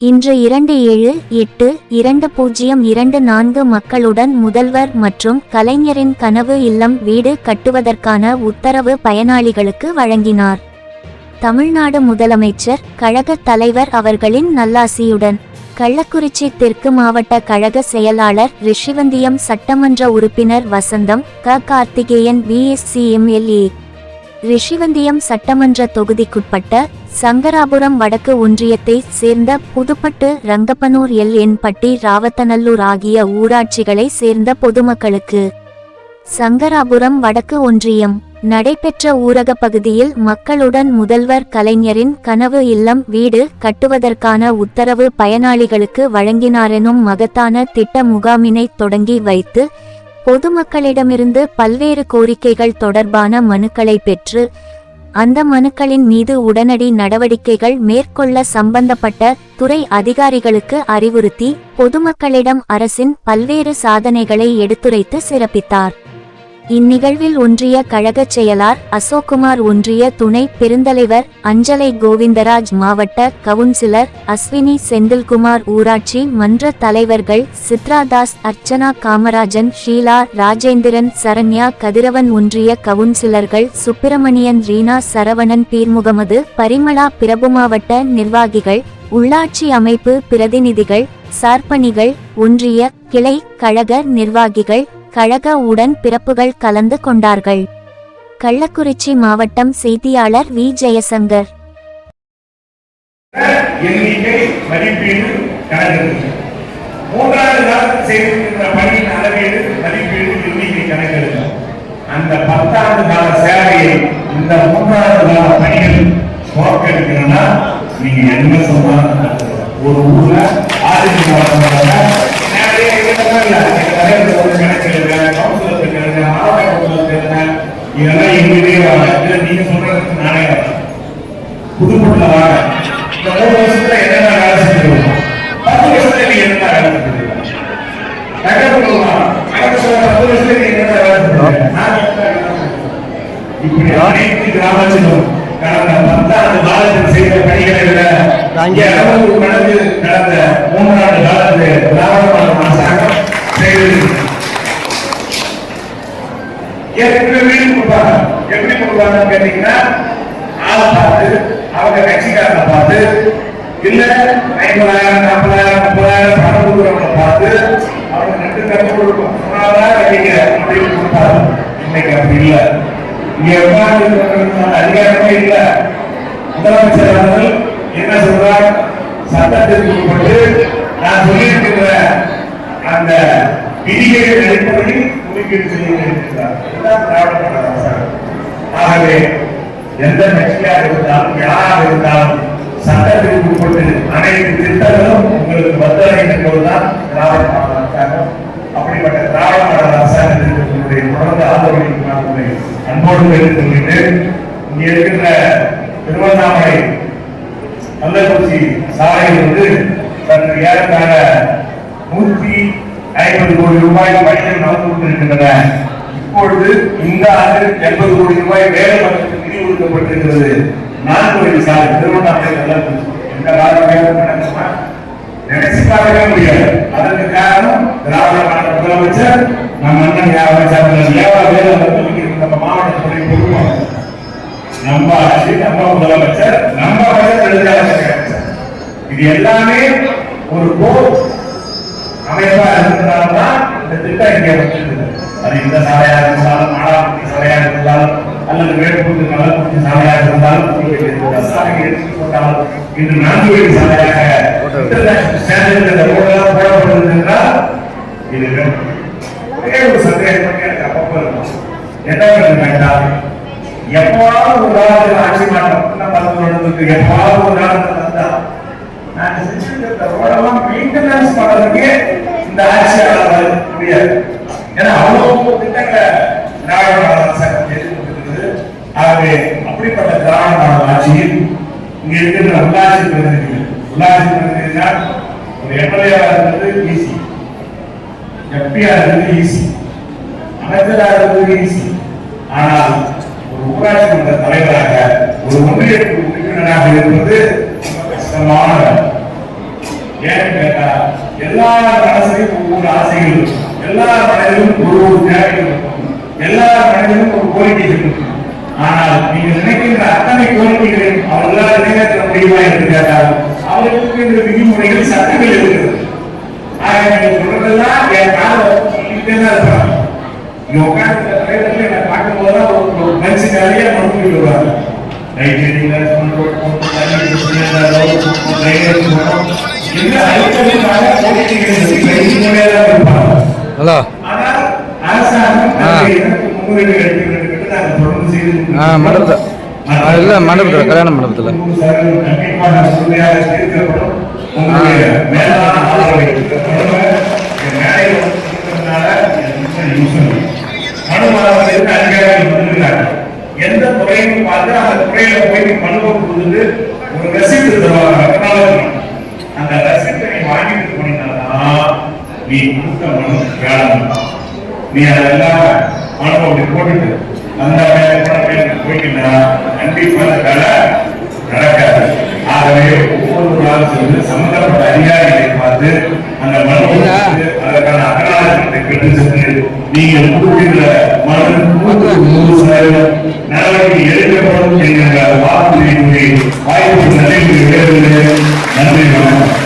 இன்று இரண்டு ஏழு எட்டு இரண்டு பூஜ்ஜியம் இரண்டு நான்கு மக்களுடன் முதல்வர் மற்றும் கலைஞரின் கனவு இல்லம் வீடு கட்டுவதற்கான உத்தரவு பயனாளிகளுக்கு வழங்கினார். தமிழ்நாடு முதலமைச்சர் கழக தலைவர் அவர்களின் நல்லாசியுடன் கள்ளக்குறிச்சி தெற்கு மாவட்ட கழக செயலாளர் ரிஷிவந்தியம் சட்டமன்ற உறுப்பினர் வசந்தம் க. கார்த்திகேயன் பிஎஸ்சிஎம்எல்ஏ ரிஷிவந்தியம் சட்டமன்ற தொகுதிக்குட்பட்ட சங்கராபுரம் வடக்கு ஒன்றியத்தை சேர்ந்த புதுப்பட்டு ரங்கப்பனூர் எல். என்பட்டி ராவத்தநல்லூர் ஆகிய ஊராட்சிகளை சேர்ந்த பொதுமக்களுக்கு சங்கராபுரம் வடக்கு ஒன்றியம் நடைபெற்ற ஊரக பகுதியில் மக்களுடன் முதல்வர் கலைஞரின் கனவு இல்லம் வீடு கட்டுவதற்கான உத்தரவு பயனாளிகளுக்கு வழங்கினாரெனும் மகத்தான திட்ட முகாமினை தொடங்கி வைத்து பொதுமக்களிடமிருந்து பல்வேறு கோரிக்கைகள் தொடர்பான மனுக்களை பெற்று அந்த மனுக்களின் மீது உடனடி நடவடிக்கைகள் மேற்கொள்ள சம்பந்தப்பட்ட துறை அதிகாரிகளுக்கு அறிவுறுத்தி பொதுமக்களிடம் அரசின் பல்வேறு சாதனைகளை எடுத்துரைத்து சிறப்பித்தார். இந்நிகழ்வில் ஒன்றிய கழகச் செயலார் அசோக்குமார் ஒன்றிய துணை பெருந்தலைவர் அஞ்சலை கோவிந்தராஜ் மாவட்ட கவுன்சிலர் அஸ்வினி செந்தில்குமார் ஊராட்சி மன்ற தலைவர்கள் சித்ராதாஸ் அர்ச்சனா காமராஜன் ஷீலா ராஜேந்திரன் சரண்யா கதிரவன் ஒன்றிய கவுன்சிலர்கள் சுப்பிரமணியன் ரீனா சரவணன் பீர்முகமது பரிமளா பிரபு மாவட்ட நிர்வாகிகள் உள்ளாட்சி அமைப்பு பிரதிநிதிகள் சார்பணிகள் ஒன்றிய கிளை கழக நிர்வாகிகள் கழக உடன் பிறப்புகள் கலந்து கொண்டார்கள். கள்ளக்குறிச்சி மாவட்டம் செய்தியாளர் வி. ஜெயசங்கர். மூன்றாவது காலத்தில் செய்திருக்கின்ற பணியின் அளவீடு மதிப்பீடு எண்ணிக்கை அந்த பத்தாண்டு கால சேவையை இந்த மூன்றாவது கால பணிகள் தோற்கடிக்கணும்னா நீங்க என்ன சொன்னாலும் ஒரு ஊர்ல ஆதிக்கம் நிறைய இடங்கள் இல்ல. எங்க தலைவர் ஒரு கணக்கு எழுதுங்க, கவுன்சிலர் எழுதுங்க, மாவட்ட கவுன்சிலர் எழுதுங்க. இதெல்லாம் எங்களுடைய வேலை. இதுல நீங்க சொல்றதுக்கு நானே வரேன். வாங்க இந்த மூணு வருஷத்துல என்னென்ன வேலை செஞ்சிருக்கோம் பத்து வருஷத்துல நீங்க என்னென்ன வேலை செஞ்சிருக்கோம் பத்து வருஷத்துல நீங்க என்னென்ன வேலை? இப்படி அனைத்து கிராமத்திலும் கடந்த பத்தாண்டு காலத்தில் செய்த பணிகளை விட இருநூறு மடங்கு கடந்த மூன்றாண்டு காலத்தில் திராவிட அரசாங்கம் செய்தது ஏற்கனவே வீடு கொடுப்பாங்க? எப்படி கொடுப்பாங்கன்னு கேட்டீங்கன்னா ஆளை பார்த்து அவங்க கட்சிக்காரனை பார்த்து இல்ல ஐம்பதாயிரம் நாற்பதாயிரம் முப்பதாயிரம் பணம் கொடுக்குறவங்களை பார்த்து அவங்க ரெண்டு கட்டு கொடுக்கும். சொன்னாதான் கட்டிங்க அப்படின்னு கொடுத்தாரு இன்னைக்கு அப்படி இல்லை. இங்க உட்கார்ந்து அதிகாரமே இல்லை. முதலமைச்சர் அவர்கள் என்ன சொல்றார்? சட்டத்திற்கு உட்பட்டு நான் சொல்லியிருக்கின்ற அந்த விதிகளின் அடிப்படையில் ஒதுக்கீடு செய்ய இருக்கிறார் ஆகவே எந்த கட்சியாக இருந்தாலும் யாராக இருந்தாலும் சட்டத்திற்கு உட்பட்டு அனைத்து திட்டங்களும் உங்களுக்கு பத்திரை என்பதுதான் திராவிட மாடல் அரசாங்கம் அப்படிப்பட்ட திராவிட மாடல் அரசாங்கத்திற்கு உங்களுடைய தொடர்ந்து ஆதரவளிக்கும் நான் உங்களை அன்போடு தெரிவித்துக் கொள்கிறேன் இங்கே இருக்கின்ற திருவண்ணாமலை கள்ளக்குறிச்சி சாலையில் வந்து சற்று ஏறத்தாழ நூத்தி ஐம்பது கோடி ரூபாய் பணிகள் நடந்து கொண்டிருக்கின்றன. இப்பொழுது இந்த ஆண்டு எண்பது கோடி ரூபாய் வேலை கொடுக்கப்பட்டிருக்கிறது. நான்கு சாலை திருவண்ணாமலை எந்த நினைச்சு பார்க்கவே முடியாது. அதற்கு காரணம் திராவிட மாநில முதலமைச்சர் நம்ம அண்ணன் நம்ம மாவட்டத்துடைய நம்ம ஆட்சி நம்ம முதலமைச்சர் நம்ம இது எல்லாமே ஒரு போர். அமைப்பா இருந்ததுனாலதான் இந்த திட்டம் இங்கே அது இந்த சாலையா இருந்தாலும் மானாமட்டி சாலையா இருந்தாலும் அல்லது வேடுபுத்து நலக்குட்டி சாலையா இருந்தாலும் இன்று நான்கு வழி சாலையாக போடப்படுது என்றால் இது. ஒரே ஒரு சந்தேகம் மட்டும் எனக்கு அப்பப்போ இருக்கும். என்ன வேண்டும் எப்பாவது ஒரு காலத்தில் ஆட்சி மாற்றம் பத்து வருடத்துக்கு எப்பாவது ஒரு காலத்தில் வந்தா நாங்க செஞ்சிருக்கிற ரோடெல்லாம் மெயின்டெனன்ஸ் பண்றதுக்கு இந்த ஆட்சியாளர் வர முடியாது. ஏன்னா அவ்வளவு திட்டங்களை திராவிட அரசாங்கம் ஆகவே அப்படிப்பட்ட திராவிட மாடல் ஆட்சியில் இங்க இருக்கின்ற உள்ளாட்சி பிரதிநிதிகள். உள்ளாட்சி பிரதிநிதிகள் ஒரு எம்எல்ஏ இருந்தது ஈஸி எம்பியா இருந்தது ஈஸி அமைச்சரா இருந்தது ஈஸி ஆனால் ஒரு ஊராட்சி மன்ற தலைவராக ஒரு ஒன்றியத்துக்கு உறுப்பினராக இருப்பது கஷ்டமான ஏன்னு கேட்டா எல்லா மனசுலையும் ஒவ்வொரு ஆசைகள் எல்லா மனிதனும் ஒரு ஒரு தேவைகள் இருக்கும். எல்லா மனிதனும் ஒரு கோரிக்கை இருக்கும். ஆனால் நீங்க நினைக்கின்ற அத்தனை கோரிக்கைகளையும் அவர்களால் நிறைவேற்ற முடியுமா என்று கேட்டால் அவர்களுக்கு இந்த விதிமுறைகள் சட்டங்கள் இருக்கிறது. ஆக சொல்றதெல்லாம் என் காலை தான் உட்கார்ந்து தலைவர்கள் என்னை ஒரு மனுஷன் நிறைய வருவாங்க ஹலோ. அரசாங்கம் ஆ. மண்டபத்தில் இல்லை மண்டபத்தில் கல்யாண மண்டபத்தில் எந்த துறையும் பார்த்து அந்த துறையில போய் கொடுத்து ஒரு ரசீது அந்த நீ வாங்கிட்டு போனீங்கன்னா நீ கொடுத்த மனு வேலை நீ அதெல்லாம் அப்படி போட்டுட்டு அந்த போயிட்டீங்கன்னா கண்டிப்பாக நடக்காது. ஆகவே ஒவ்வொரு நாளும் சென்று சம்பந்தப்பட்ட அதிகாரிகளை பார்த்து அந்த அதற்கான அகராதத்தை பெற்று நீங்கள் கொடுக்கின்ற மனு நூற்றுக்கு நூறு சதவீதம் நடவடிக்கை எடுக்கப்படும் என்கின்ற வாக்குறுதியினுடைய நன்றி வணக்கம்.